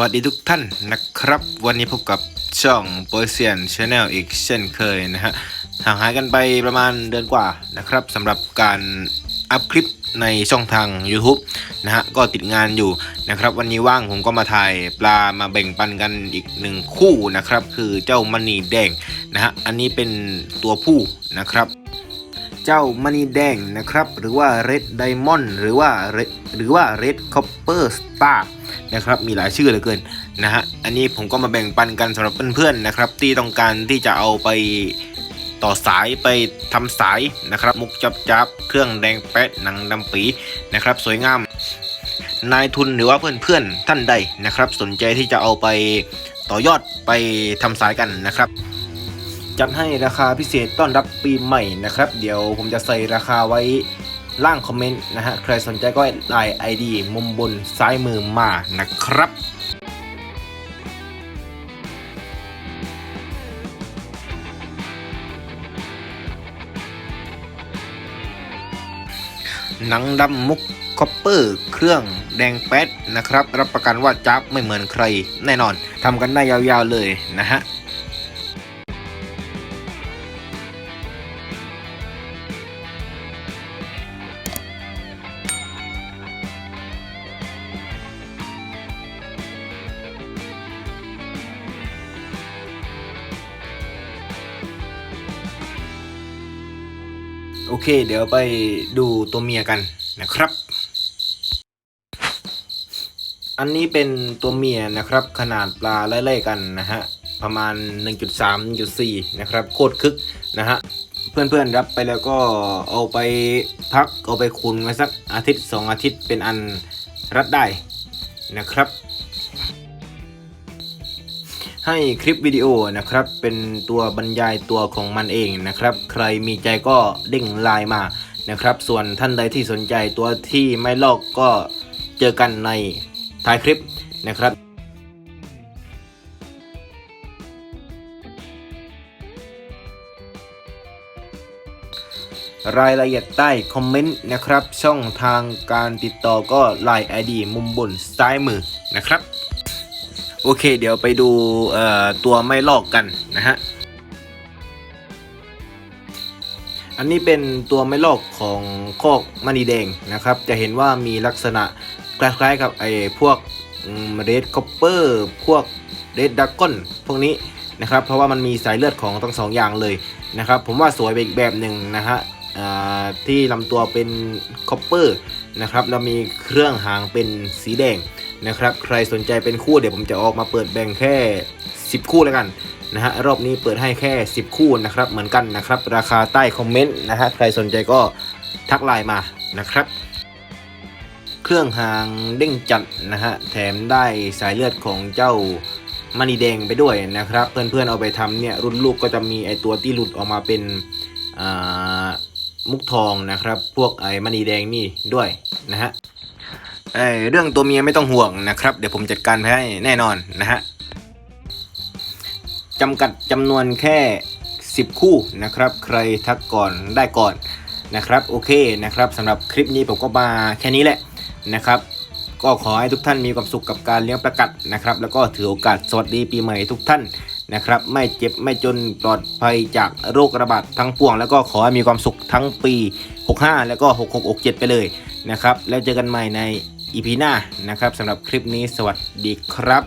วัสดีทุกท่านนะครับ วันนี้พบกับช่องโปรเซียนชาแนลอีกเช่นเคยนะฮะห่างหายกันไปประมาณเดือนกว่านะครับสำหรับการอัพคลิปในช่องทาง YouTube นะฮะก็ติดงานอยู่นะครับ วันนี้ว่างผมก็มาถ่ายปลามาแบ่งปันกันอีกหนึ่งคู่นะครับ คือเจ้ามณีแดงนะฮะอันนี้เป็นตัวผู้นะครับ เจ้ามณีแดงนะครับ หรือว่า Red Diamond หรือว่า Red หรือว่า Red Copper Star นะครับมีหลายชื่อเหลือเกินนะฮะอันนี้ผมก็มาแบ่งปันกันสำหรับเพื่อนๆนะครับ ที่ต้องการที่จะเอาไปต่อสายไปทำสายนะครับ มุกจับจับเครื่องแดงแป๊ดหนังดำปีนะครับ สวยงามนายทุนหรือว่าเพื่อนๆท่านใดนะครับ สนใจที่จะเอาไปต่อยอดไปทำสายกันนะครับ จัดให้ราคาพิเศษต้อนรับปีใหม่นะครับ เดี๋ยวผมจะใส่ราคาไว้ล่างคอมเมนต์นะฮะ ใครสนใจก็ไลน์ ID มุมบนซ้ายมือมานะครับหนังดำมุกคอปเปอร์เครื่องแดงแป๊ดนะครับ รับประกันว่าจับไม่เหมือนใคร แน่นอนทำกันได้ยาวๆเลยนะฮะ โอเค เดี๋ยวไปดูตัวเมียกันนะครับ อันนี้เป็นตัวเมียนะครับ ขนาดปลาไล่ๆกันนะฮะ ประมาณ 1.3 1.4นะครับ โคตรคึกนะฮะ เพื่อนๆรับไปแล้วก็เอาไปพักเอาไปคุนไว้สักอาทิตย์ 2 อาทิตย์เป็นอันรัดได้นะครับ ให้คลิปวิดีโอนะครับเป็นตัวบรรยายตัวของมันเองนะครับ ใครมีใจก็เด้งไลน์มานะครับ ส่วนท่านใดที่สนใจตัวที่ไม่ลอกก็เจอกันในท้ายคลิปนะครับรายละเอียดใต้คอมเมนต์นะครับ ช่องทางการติดต่อก็ Line ID มุมบนซ้ายมือนะครับ โอเค เดี๋ยวไปดูตัวไม่ลอกกันนะฮะ อันนี้เป็นตัวไม่ลอกของโคอกมณีแดงนะครับ จะเห็นว่ามีลักษณะคล้ายๆกับไอ้พวกเรดคอปเปอร์พวกเรดดักก้อนพวกนี้นะครับ เพราะว่ามันมีสายเลือดของทั้งสองอย่างเลยนะครับ ผมว่าสวยไปอีกแบบหนึ่งนะฮะที่ลำตัวเป็นคอปเปอร์นะครับ แล้วมีเครื่องหางเป็นสีแดง นะครับ ใครสนใจเป็นคู่เดี๋ยวผมจะออกมาเปิดแบ่งแค่ 10 คู่แล้วกันนะฮะรอบนี้เปิดให้แค่ 10 คู่นะครับ เหมือนกันนะครับ ราคาใต้คอมเมนต์นะฮะใครสนใจก็ทักไลน์มานะครับ เครื่องหางเด้งจัดนะฮะแถมได้สายเลือดของเจ้ามณีแดงไปด้วยนะครับ เพื่อนๆเอาไปทำเนี่ยรุ่นลูกก็จะมีไอตัวที่หลุดออกมาเป็นมุกทองนะครับ พวกไอมณีแดงนี่ด้วยนะฮะ เอ้ยเรื่องตัวเมียไม่ต้องห่วงนะครับ เดี๋ยวผมจัดการให้แน่นอนนะฮะจำกัดจำนวนแค่ 10 คู่นะครับ ใครทักก่อนได้ก่อนนะครับ โอเคนะครับสำหรับคลิปนี้ผมก็มาแค่นี้แหละนะครับ ก็ขอให้ทุกท่านมีความสุขกับการเลี้ยงประกัดนะครับ แล้วก็ถือโอกาสสวัสดีปีใหม่ทุกท่านนะครับ ไม่เจ็บไม่จนปลอดภัยจากโรคระบาดทั้งปวง แล้วก็ขอให้มีความสุขทั้งปี 65 แล้วก็ 6667 ไปเลยนะครับ แล้วเจอกันใหม่ใน อีพีหน้านะครับสำหรับคลิปนี้สวัสดีครับ